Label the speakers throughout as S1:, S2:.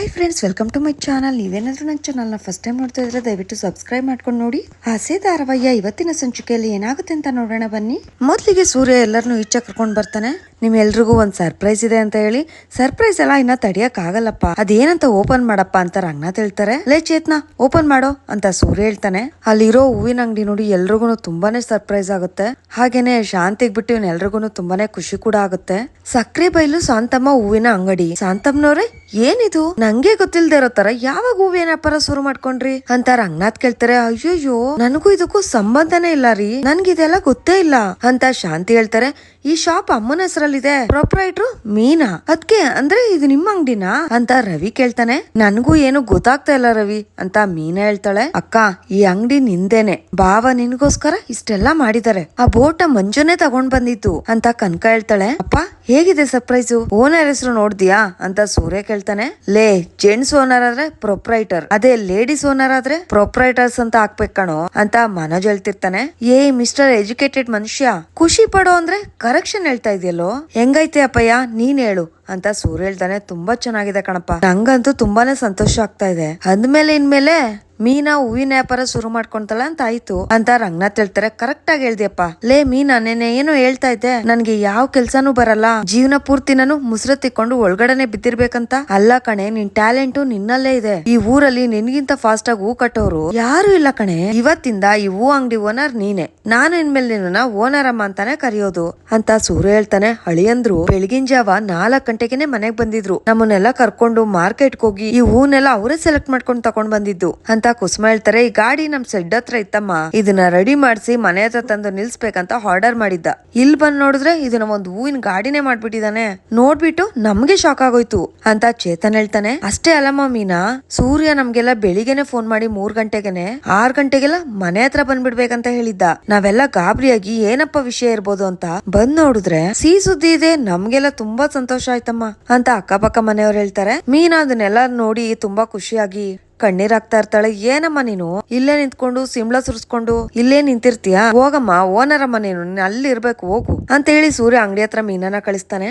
S1: Hi friends welcome to my channel ನೀವೇನಾದ್ರೂ ನನ್ನ ಚಾನಲ್ನ ಫಸ್ಟ್ ಟೈಮ್ ನೋಡ್ತಾ ಇದ್ರೆ ದಯವಿಟ್ಟು ಸಬ್ಸ್ಕ್ರೈಬ್ ಮಾಡ್ಕೊಂಡು ನೋಡಿ. ಆಸೆ ಧಾರಾವಾಹಿಯ ಇವತ್ತಿನ ಸಂಚಿಕೆಯಲ್ಲಿ ಏನಾಗುತ್ತೆ ಅಂತ ನೋಡೋಣ ಬನ್ನಿ. ಮೊದಲಿಗೆ ಸೂರ್ಯ ಎಲ್ಲರನ್ನೂ ಈಚೆ ಕರ್ಕೊಂಡು ಬರ್ತಾನೆ. ನಿಮ್ಮೆಲ್ರಿಗೂ ಒಂದು ಸರ್ಪ್ರೈಸ್ ಇದೆ ಅಂತ ಹೇಳಿ. ಸರ್ಪ್ರೈಸ್ ಎಲ್ಲ ಇನ್ನ ತಡಿಯಕ್ ಆಗಲ್ಲಪ್ಪ ಅದೇನಂತ ಓಪನ್ ಮಾಡಪ್ಪ ಅಂತ ರಂಗನಾಥ್ ಹೇಳ್ತಾರೆ. ಲೇ ಚೇತ್ನ ಓಪನ್ ಮಾಡೋ ಅಂತ ಸೂರ್ಯ ಹೇಳ್ತಾನೆ. ಅಲ್ಲಿರೋ ಹೂವಿನ ಅಂಗಡಿ ನೋಡಿ ಎಲ್ರಿಗೂ ತುಂಬಾನೇ ಸರ್ಪ್ರೈಸ್ ಆಗುತ್ತೆ. ಹಾಗೇನೆ ಶಾಂತಿಗೆ ಬಿಟ್ಟು ಇವ್ನ ಎಲ್ರಿಗೂ ತುಂಬಾನೇ ಖುಷಿ ಕೂಡ ಆಗುತ್ತೆ. ಸಕ್ರೆ ಬೈಲು ಶಾಂತಮ್ಮ ಹೂವಿನ ಅಂಗಡಿ. ಶಾಂತಮ್ಮನವ್ರೆ, ಏನಿದು? ನಂಗೆ ಗೊತ್ತಿಲ್ದೇ ಇರೋ ತರ ಯಾವಾಗ ಹೂವಿನ ವ್ಯಾಪಾರ ಶುರು ಮಾಡ್ಕೊಂಡ್ರಿ? ಅಂತ ರಂಗನಾಥ್ ಕೇಳ್ತಾರೆ, ಅಯ್ಯಯ್ಯೋ, ನನಗೂ ಇದಕ್ಕೂ ಸಂಬಂಧನೇ ಇಲ್ಲ ರೀ. ನನ್ಗಿದೆಲ್ಲ ಗೊತ್ತೇ ಇಲ್ಲ. ಅಂತ ಶಾಂತಿ ಹೇಳ್ತಾರೆ, ಈ ಶಾಪ್ ಅಮ್ಮನ ಹೆಸರಲ್ಲಿದೆ. ಪ್ರೊಪ್ರೈಟ್ರು ಮೀನಾ. ಅದ್ಕೆ ಅಂದ್ರೆ ಇದು ನಿಮ್ಮ ಅಂಗಡಿನಾ? ಅಂತ ರವಿ ಕೇಳ್ತಾನೆ, ನನ್ಗೂ ಏನು ಗೊತ್ತಾಗ್ತಾ ಇಲ್ಲ ರವಿ. ಅಂತ ಮೀನಾ ಹೇಳ್ತಾಳೆ, ಅಕ್ಕ, ಈ ಅಂಗಡಿ ನಿಂದೇನೆ. ಬಾವ ನಿನ್ಗೋಸ್ಕರ ಇಷ್ಟೆಲ್ಲ ಮಾಡಿದ್ದಾರೆ. ಆ ಬೋಟ ಮಂಜುನೇ ತಗೊಂಡ್ ಬಂದಿತ್ತು. ಅಂತ ಕನಕ ಹೇಳ್ತಾಳೆ, ಅಪ್ಪ, ಹೇಗಿದೆ ಸರ್ಪ್ರೈಸು ಓನರ್ ಹೆಸರು ನೋಡ್ದಿಯಾ? ಅಂತ ಸೂರ್ಯ ಕೇಳ್ತಾನೆ, ಲೇ ಜೆಂಟ್ಸ್ ಓನರ್ ಆದ್ರೆ ಪ್ರೊಪ್ರೈಟರ್, ಅದೇ ಲೇಡೀಸ್ ಓನರ್ ಆದ್ರೆ ಪ್ರೊಪ್ರೈಟರ್ಸ್ ಅಂತ ಹಾಕ್ಬೇಕು ಕಣೋ ಅಂತ ಮನೋಜ್ ಹೇಳ್ತಿರ್ತಾನೆ. ಏ ಮಿಸ್ಟರ್ ಎಜುಕೇಟೆಡ್ ಮನುಷ್ಯ, ಖುಷಿ ಪಡೋ ಅಂದ್ರೆ ಕರೆಕ್ಷನ್ ಹೇಳ್ತಾ ಇದೆಯಲ್ಲೋ? ಹೆಂಗೈತೆ ಅಪ್ಪಯ್ಯ? ನೀನ್ ಹೇಳು ಅಂತ ಸೂರ್ಯ ಹೇಳ್ತಾನೆ. ತುಂಬಾ ಚೆನ್ನಾಗಿದೆ ಕಣಪ್ಪ. ನಂಗಂತೂ ತುಂಬಾನೇ ಸಂತೋಷ ಆಗ್ತಾ ಇದೆ. ಅಂದ್ಮೇಲೆ, ಇನ್ಮೇಲೆ ಮೀನಾ ಹೂವಿನ ವ್ಯಾಪಾರ ಶುರು ಮಾಡ್ಕೊಂತಾಳ ಅಂತ ಆಯ್ತು. ಅಂತ ರಂಗನಾಥ್ ಹೇಳ್ತಾರೆ ಕರೆಕ್ಟ್ ಆಗಿ ಹೇಳ್ದಿಯಪ್ಪ. ಲೇ ಮೀನಾ ನೆನೆ ಏನು ಹೇಳ್ತಾ ಇದ್ದೆ. ನನ್ಗೆ ಯಾವ ಕೆಲ್ಸಾನು ಬರಲ್ಲ. ಜೀವನ ಪೂರ್ತಿ ನಾನು ಮುಸ್ರ ತಿಕ್ಕೊಂಡು ಒಳಗಡೆನೆ ಬಿದ್ದಿರ್ಬೇಕಂತ. ಅಲ್ಲ ಕಣೆ, ನಿನ್ ಟ್ಯಾಲೆಂಟ್ ನಿನ್ನಲ್ಲೇ ಇದೆ. ಈ ಊರಲ್ಲಿ ನಿನ್ಗಿಂತ ಫಾಸ್ಟ್ ಆಗಿ ಹೂ ಕಟ್ಟೋರು ಯಾರು ಇಲ್ಲ ಕಣೆ. ಇವತ್ತಿಂದ ಈ ಹೂ ಅಂಗಡಿ ಓನರ್ ನೀನೆ. ನಾನು ಇನ್ಮೇಲೆ ನಿನ್ನ ಓನರ್ ಅಮ್ಮ ಅಂತಾನೆ ಕರೆಯೋದು. ಅಂತ ಸೂರ್ಯ ಹೇಳ್ತಾನೆ ಹಳಿಯಂದ್ರು ಬೆಳಗಿನ ಜಾವ ನಾಲ್ಕ್ ಗಂಟೆಗೆನೆ ಮನೆಗ್ ಬಂದಿದ್ರು. ನಮ್ಮನ್ನೆಲ್ಲ ಕರ್ಕೊಂಡು ಮಾರ್ಕೆಟ್ ಹೋಗಿ ಈ ಹೂನೆಲ್ಲ ಅವರೇ ಸೆಲೆಕ್ಟ್ ಮಾಡ್ಕೊಂಡು ತಕೊಂಡ್ ಬಂದಿದ್ದು. ಅಂತ ಕುಸುಮ ಹೇಳ್ತಾರೆ, ಈ ಗಾಡಿ ನಮ್ ಸೆಡ್ ಹತ್ರ ಇತ್ತಮ್ಮ, ಇದನ್ನ ರೆಡಿ ಮಾಡಿಸಿ ಮನೆ ಹತ್ರ ತಂದು ನಿಲ್ಸ್ಬೇಕಂತ ಆರ್ಡರ್ ಮಾಡಿದ್ದ. ಇಲ್ಲಿ ಬಂದ್ ನೋಡಿದ್ರೆ ಇದನ್ನ ಒಂದ್ ಹೂವಿನ ಗಾಡಿನೇ ಮಾಡ್ಬಿಟ್ಟಿದಾನೆ. ನೋಡ್ಬಿಟ್ಟು ನಮ್ಗೆ ಶಾಕ್ ಆಗೋಯ್ತು. ಅಂತ ಚೇತನ್ ಹೇಳ್ತಾನೆ, ಅಷ್ಟೇ ಅಲ್ಲಮ್ಮ ಮೀನಾ ಸೂರ್ಯ ನಮ್ಗೆಲ್ಲ ಬೆಳಿಗ್ಗೆನೆ ಫೋನ್ ಮಾಡಿ ಮೂರ್ ಗಂಟೆಗೆನೆ, ಆರ್ ಗಂಟೆಗೆಲ್ಲ ಮನೆ ಹತ್ರ ಬಂದ್ಬಿಡ್ಬೇಕಂತ ಹೇಳಿದ್ದ. ನಾವೆಲ್ಲ ಗಾಬರಿಯಾಗಿ ಏನಪ್ಪ ವಿಷಯ ಇರ್ಬೋದು ಅಂತ ಬಂದ್ ನೋಡಿದ್ರೆ, ಸಿ ಸುದ್ದಿ ಇದೆ, ನಮ್ಗೆಲ್ಲ ತುಂಬಾ ಸಂತೋಷ ಆಯ್ತಮ್ಮ. ಅಂತ ಅಕ್ಕಪಕ್ಕ ಮನೆಯವ್ರು ಹೇಳ್ತಾರೆ, ಮೀನಾ, ಅದನ್ನೆಲ್ಲ ನೋಡಿ ತುಂಬಾ ಖುಷಿಯಾಗಿ ಕಣ್ಣೀರ್ ಹಾಕ್ತಾ ಇರ್ತಾಳೆ. ಏನಮ್ಮ ನೀನು? ಇಲ್ಲೇ ನಿಂತ್ಕೊಂಡು ಸಿಂಬಳ ಸುರಿಸ್ಕೊಂಡು ಇಲ್ಲೇ ನಿಂತಿರ್ತೀಯ? ಹೋಗಮ್ಮ, ಓನರ್ ಅಮ್ಮ ನೀನು. ನೀನ್ ಅಲ್ಲಿ ಇರ್ಬೇಕು, ಹೋಗು ಅಂತ ಹೇಳಿ ಸೂರ್ಯ ಅಂಗಡಿ ಹತ್ರ ಮೀನನ ಕಳಿಸ್ತಾನೆ.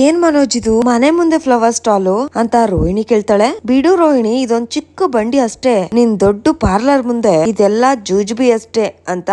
S1: ಏನ್ ಮನೋಜ್ ಇದು? ಮನೆ ಮುಂದೆ ಫ್ಲವರ್ ಸ್ಟಾಲು ಅಂತ ರೋಹಿಣಿ ಕೇಳ್ತಾಳೆ. ಬಿಡು ರೋಹಿಣಿ, ಇದೊಂದ್ ಚಿಕ್ಕ ಬಂಡಿ ಅಷ್ಟೇ. ನಿನ್ ದೊಡ್ಡ ಪಾರ್ಲರ್ ಮುಂದೆ ಇದೆಲ್ಲ ಜೂಜ್ಬಿ ಅಷ್ಟೇ ಅಂತ